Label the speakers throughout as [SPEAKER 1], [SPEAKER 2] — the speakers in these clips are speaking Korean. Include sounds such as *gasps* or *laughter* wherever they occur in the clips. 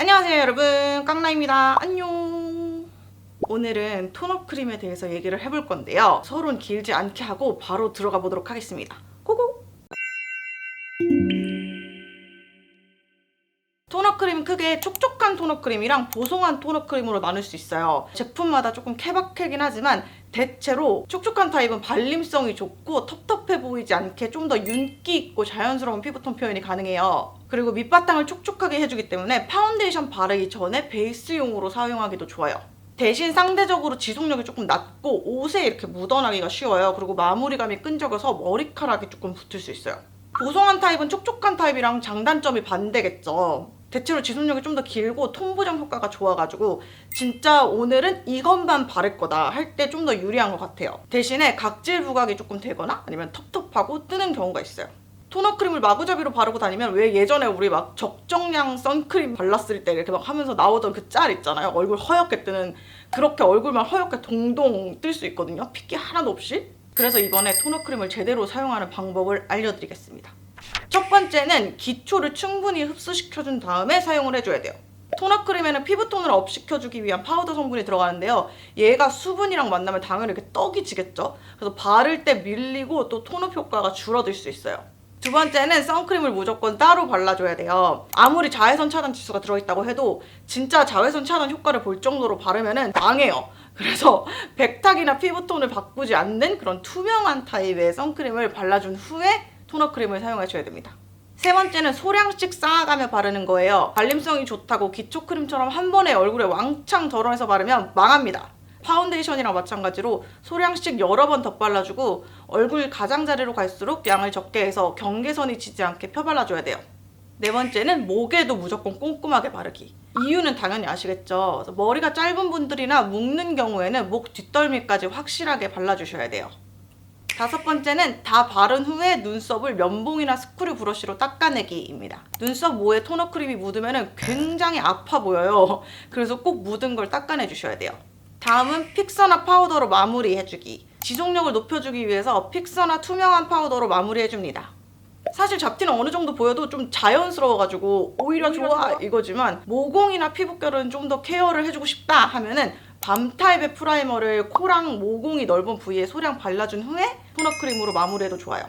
[SPEAKER 1] 안녕하세요 여러분. 깡라입니다. 안녕. 오늘은 토너 크림에 대해서 얘기를 해볼 건데요. 서론 길지 않게 하고 바로 들어가 보도록 하겠습니다. 고고! 토너 크림 크게 촉촉한 토너 크림이랑 보송한 토너 크림으로 나눌 수 있어요. 제품마다 조금 케바케긴 하지만 대체로 촉촉한 타입은 발림성이 좋고 텁텁해 보이지 않게 좀 더 윤기 있고 자연스러운 피부톤 표현이 가능해요. 그리고 밑바탕을 촉촉하게 해주기 때문에 파운데이션 바르기 전에 베이스용으로 사용하기도 좋아요. 대신 상대적으로 지속력이 조금 낮고 옷에 이렇게 묻어나기가 쉬워요. 그리고 마무리감이 끈적여서 머리카락이 조금 붙을 수 있어요. 보송한 타입은 촉촉한 타입이랑 장단점이 반대겠죠. 대체로 지속력이 좀 더 길고 톤 보정 효과가 좋아가지고 진짜 오늘은 이것만 바를 거다 할 때 좀 더 유리한 것 같아요. 대신에 각질 부각이 조금 되거나 아니면 텁텁하고 뜨는 경우가 있어요. 토너 크림을 마구잡이로 바르고 다니면 왜 예전에 우리 막 적정량 선크림 발랐을 때 이렇게 막 하면서 나오던 그 짤 있잖아요. 얼굴 허옇게 뜨는 그렇게 얼굴만 허옇게 동동 뜰 수 있거든요. 핏기 하나도 없이. 그래서 이번에 토너 크림을 제대로 사용하는 방법을 알려드리겠습니다. 첫 번째는 기초를 충분히 흡수시켜준 다음에 사용을 해줘야 돼요. 토너 크림에는 피부톤을 업 시켜주기 위한 파우더 성분이 들어가는데요. 얘가 수분이랑 만나면 당연히 이렇게 떡이 지겠죠. 그래서 바를 때 밀리고 또 톤업 효과가 줄어들 수 있어요. 두 번째는 선크림을 무조건 따로 발라줘야 돼요. 아무리 자외선 차단 지수가 들어있다고 해도 진짜 자외선 차단 효과를 볼 정도로 바르면은 망해요. 그래서 *laughs* 백탁이나 피부톤을 바꾸지 않는 그런 투명한 타입의 선크림을 발라준 후에 토너 크림을 사용하셔야 됩니다. 세 번째는 소량씩 쌓아가며 바르는 거예요. 발림성이 좋다고 기초 크림처럼 한 번에 얼굴에 왕창 덜어내서 바르면 망합니다. 파운데이션이랑 마찬가지로 소량씩 여러 번 덧발라주고 얼굴 가장자리로 갈수록 양을 적게 해서 경계선이 지지 않게 펴발라줘야 돼요. 네 번째는 목에도 무조건 꼼꼼하게 바르기. 이유는 당연히 아시겠죠. 머리가 짧은 분들이나 묶는 경우에는 목 뒷덜미까지 확실하게 발라주셔야 돼요. 다섯 번째는 다 바른 후에 눈썹을 면봉이나 스크류 브러쉬로 닦아내기입니다. 눈썹 모에 토너 크림이 묻으면 굉장히 아파 보여요. 그래서 꼭 묻은 걸 닦아내 주셔야 돼요. 다음은 픽서나 파우더로 마무리해주기. 지속력을 높여주기 위해서 픽서나 투명한 파우더로 마무리해줍니다. 사실 잡티는 어느 정도 보여도 좀 자연스러워가지고 오히려 좋아 이거지만 모공이나 피부결은 좀 더 케어를 해주고 싶다 하면은 밤 타입의 프라이머를 코랑 모공이 넓은 부위에 소량 발라준 후에 토너 크림으로 마무리해도 좋아요.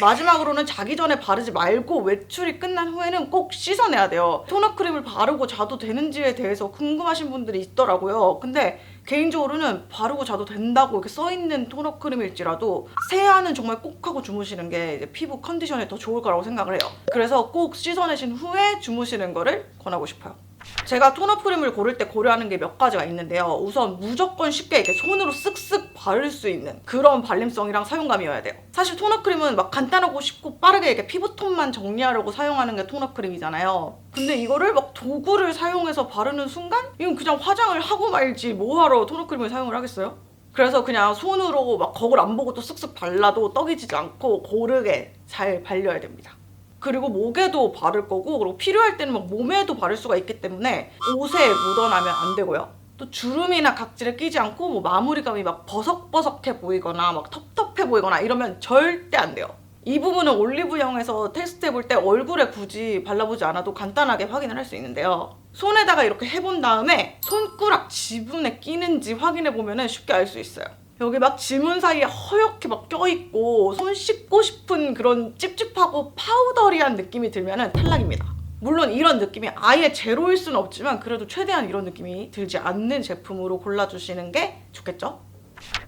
[SPEAKER 1] 마지막으로는 자기 전에 바르지 말고 외출이 끝난 후에는 꼭 씻어내야 돼요. 토너 크림을 바르고 자도 되는지에 대해서 궁금하신 분들이 있더라고요. 근데 개인적으로는 바르고 자도 된다고 이렇게 써있는 토너 크림일지라도 세안은 정말 꼭 하고 주무시는 게 피부 컨디션에 더 좋을 거라고 생각을 해요. 그래서 꼭 씻어내신 후에 주무시는 거를 권하고 싶어요. 제가 토너 크림을 고를 때 고려하는 게 몇 가지가 있는데요. 우선 무조건 쉽게 이렇게 손으로 쓱쓱 바를 수 있는 그런 발림성이랑 사용감이어야 돼요. 사실 토너 크림은 막 간단하고 쉽고 빠르게 이렇게 피부톤만 정리하려고 사용하는 게 토너 크림이잖아요. 근데 이거를 막 도구를 사용해서 바르는 순간 이건 그냥 화장을 하고 말지 뭐하러 토너 크림을 사용을 하겠어요? 그래서 그냥 손으로 막 거울 안 보고 또 쓱쓱 발라도 떡이 지지 않고 고르게 잘 발려야 됩니다. 그리고 목에도 바를 거고 그리고 필요할 때는 막 몸에도 바를 수가 있기 때문에 옷에 묻어나면 안 되고요. 또 주름이나 각질에 끼지 않고 뭐 마무리감이 막 버석버석해 보이거나 막 텁텁해 보이거나 이러면 절대 안 돼요. 이 부분은 올리브영에서 테스트해 볼 때 얼굴에 굳이 발라보지 않아도 간단하게 확인을 할 수 있는데요. 손에다가 이렇게 해본 다음에 손가락 지분에 끼는지 확인해 보면 쉽게 알 수 있어요. 여기 막 지문 사이에 허옇게 막 껴있고 손 씻고 싶은 그런 찝찝하고 파우더리한 느낌이 들면 탈락입니다. 물론 이런 느낌이 아예 제로일 수는 없지만 그래도 최대한 이런 느낌이 들지 않는 제품으로 골라주시는 게 좋겠죠?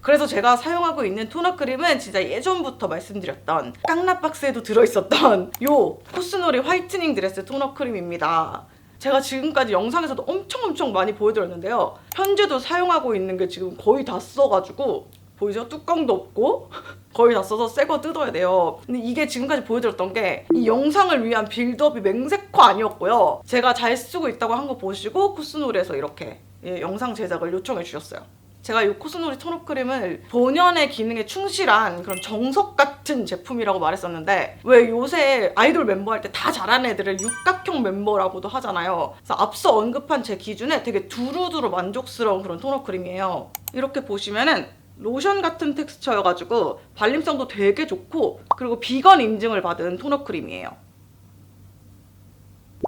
[SPEAKER 1] 그래서 제가 사용하고 있는 토너 크림은 진짜 예전부터 말씀드렸던 깡라박스에도 들어있었던 *laughs* 요 코스놀이 화이트닝 드레스 토너 크림입니다. 제가 지금까지 영상에서도 엄청 엄청 많이 보여드렸는데요. 현재도 사용하고 있는 게 지금 거의 다 써가지고 보이죠? 뚜껑도 없고 *laughs* 거의 다 써서 새 거 뜯어야 돼요. 근데 이게 지금까지 보여드렸던 게 이 영상을 위한 빌드업이 맹세코 아니었고요. 제가 잘 쓰고 있다고 한 거 보시고 코스놀이에서 이렇게 예, 영상 제작을 요청해 주셨어요. 제가 이 코스놀이 토너 크림을 본연의 기능에 충실한 그런 정석 같은 제품이라고 말했었는데 왜 요새 아이돌 멤버 할 때 다 잘하는 애들을 육각형 멤버라고도 하잖아요. 그래서 앞서 언급한 제 기준에 되게 두루두루 만족스러운 그런 토너 크림이에요. 이렇게 보시면은 로션 같은 텍스처여가지고 발림성도 되게 좋고 그리고 비건 인증을 받은 토너 크림이에요.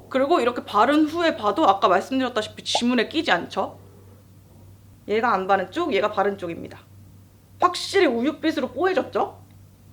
[SPEAKER 1] 그리고 이렇게 바른 후에 봐도 아까 말씀드렸다시피 지문에 끼지 않죠? 얘가 안 바른 쪽, 얘가 바른 쪽입니다. 확실히 우윳빛으로 뽀해졌죠?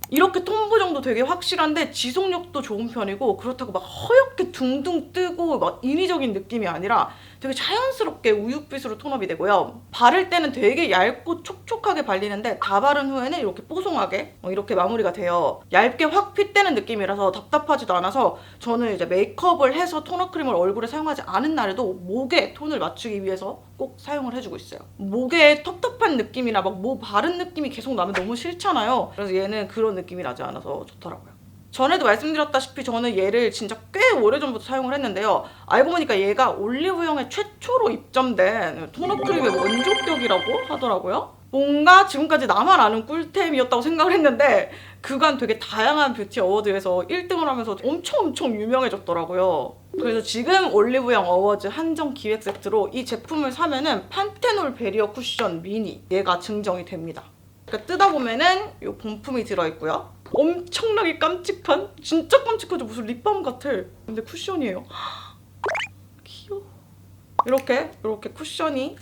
[SPEAKER 1] 이렇게 톤 보정도 되게 확실한데 지속력도 좋은 편이고 그렇다고 막 허옇게 둥둥 뜨고 막 인위적인 느낌이 아니라 되게 자연스럽게 우윳빛으로 톤업이 되고요. 바를 때는 되게 얇고 촉촉하게 발리는데 다 바른 후에는 이렇게 뽀송하게 어, 이렇게 마무리가 돼요. 얇게 확 핏대는 느낌이라서 답답하지도 않아서 저는 이제 메이크업을 해서 토너 크림을 얼굴에 사용하지 않은 날에도 목에 톤을 맞추기 위해서 꼭 사용을 해주고 있어요. 목에 텁텁한 느낌이나 막 뭐 바른 느낌이 계속 나면 너무 싫잖아요. 그래서 얘는 그런 느낌이 나지 않아서 좋더라고요. 전에도 말씀드렸다시피 저는 얘를 진짜 꽤 오래전부터 사용을 했는데요. 알고 보니까 얘가 올리브영에 최초로 입점된 토너 크림의 원조격이라고 하더라고요. 뭔가 지금까지 나만 아는 꿀템이었다고 생각을 했는데 그간 되게 다양한 뷰티 어워드에서 1등을 하면서 엄청 엄청 유명해졌더라고요. 그래서 지금 올리브영 어워즈 한정 기획 세트로 이 제품을 사면은 판테놀 베리어 쿠션 미니 얘가 증정이 됩니다. 그러니까 뜯어 보면은 이 본품이 들어 있고요. 엄청나게 깜찍한 진짜 깜찍하죠 무슨 립밤 같아. 근데 쿠션이에요. *gasps* 귀여워. 이렇게 이렇게 쿠션이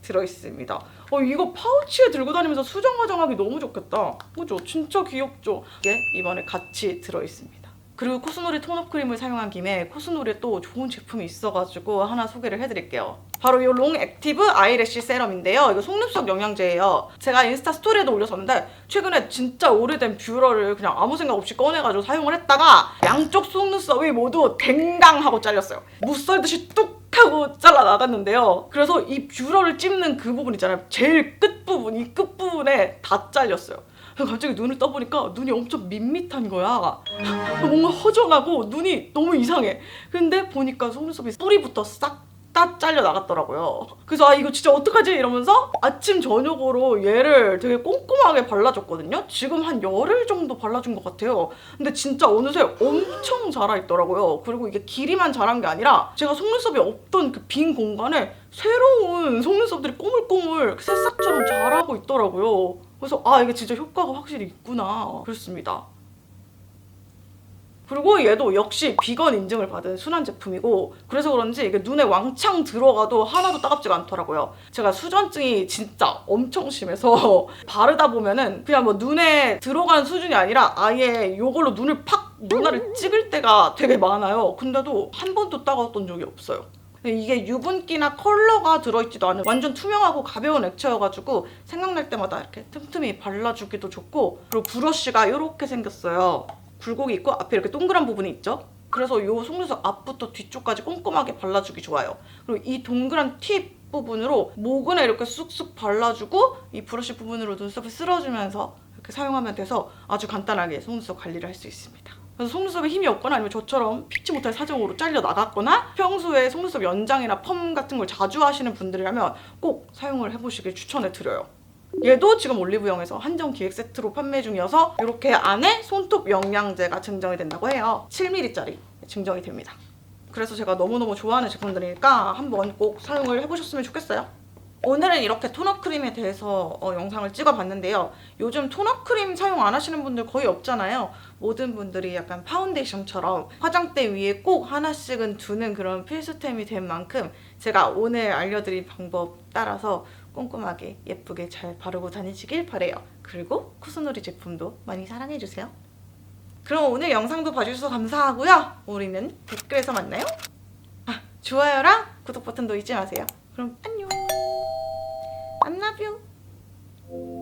[SPEAKER 1] 들어 있습니다. 어 이거 파우치에 들고 다니면서 수정 화장하기 너무 좋겠다. 그죠? 진짜 귀엽죠? 이게 이번에 같이 들어 있습니다. 그리고 코스놀이 톤업 크림을 사용한 김에 코스놀이에 또 좋은 제품이 있어가지고 하나 소개를 해드릴게요. 바로 이 롱 액티브 아이래쉬 세럼인데요. 이거 속눈썹 영양제예요. 제가 인스타 스토리에도 올렸었는데 최근에 진짜 오래된 뷰러를 그냥 아무 생각 없이 꺼내가지고 사용을 했다가 양쪽 속눈썹이 모두 댕강 하고 잘렸어요. 무썰듯이 뚝 하고 잘라 나갔는데요. 그래서 이 뷰러를 찝는 그 부분 있잖아요. 제일 끝 부분, 이 끝 부분에 다 잘렸어요. 갑자기 눈을 떠보니까 눈이 엄청 밋밋한 거야. 뭔가 허전하고 눈이 너무 이상해. 근데 보니까 속눈썹이 뿌리부터 싹다 잘려 나갔더라고요. 그래서 아 이거 진짜 어떡하지 이러면서 아침 저녁으로 얘를 되게 꼼꼼하게 발라줬거든요. 지금 한 열흘 정도 발라준 것 같아요. 근데 진짜 어느새 엄청 자라 있더라고요. 그리고 이게 길이만 자란 게 아니라 제가 속눈썹이 없던 그 빈 공간에 새로운 속눈썹들이 꼬물꼬물 새싹처럼 자라고 있더라고요. 그래서 아 이게 진짜 효과가 확실히 있구나 그렇습니다. 그리고 얘도 역시 비건 인증을 받은 순한 제품이고 그래서 그런지 이게 눈에 왕창 들어가도 하나도 따갑지가 않더라고요. 제가 수전증이 진짜 엄청 심해서 *laughs* 바르다 보면은 그냥 뭐 눈에 들어간 수준이 아니라 아예 이걸로 눈을 팍 눈알을 찍을 때가 되게 많아요. 근데도 한 번도 따가웠던 적이 없어요. 이게 유분기나 컬러가 들어있지도 않은 완전 투명하고 가벼운 액체여가지고 생각날 때마다 이렇게 틈틈이 발라주기도 좋고 그리고 브러쉬가 이렇게 생겼어요. 굴곡이 있고 앞에 이렇게 동그란 부분이 있죠. 그래서 이 속눈썹 앞부터 뒤쪽까지 꼼꼼하게 발라주기 좋아요. 그리고 이 동그란 팁 부분으로 모근에 이렇게 쑥쑥 발라주고 이 브러쉬 부분으로 눈썹을 쓸어주면서 이렇게 사용하면 돼서 아주 간단하게 속눈썹 관리를 할 수 있습니다. 그래서 속눈썹에 힘이 없거나 아니면 저처럼 피치 못할 사정으로 잘려 나갔거나 평소에 속눈썹 연장이나 펌 같은 걸 자주 하시는 분들이라면 꼭 사용을 해보시길 추천해 드려요. 얘도 지금 올리브영에서 한정 기획 세트로 판매 중이어서 이렇게 안에 손톱 영양제가 증정이 된다고 해요. 7mm짜리 증정이 됩니다. 그래서 제가 너무너무 좋아하는 제품들이니까 한번 꼭 사용을 해보셨으면 좋겠어요. 오늘은 이렇게 토너 크림에 대해서 어, 영상을 찍어봤는데요. 요즘 토너 크림 사용 안 하시는 분들 거의 없잖아요. 모든 분들이 약간 파운데이션처럼 화장대 위에 꼭 하나씩은 두는 그런 필수템이 된 만큼 제가 오늘 알려드린 방법 따라서 꼼꼼하게 예쁘게 잘 바르고 다니시길 바래요. 그리고 코스놀이 제품도 많이 사랑해주세요. 그럼 오늘 영상도 봐주셔서 감사하고요. 우리는 댓글에서 만나요. 아, 좋아요랑 구독 버튼도 잊지 마세요. 그럼 안녕. You.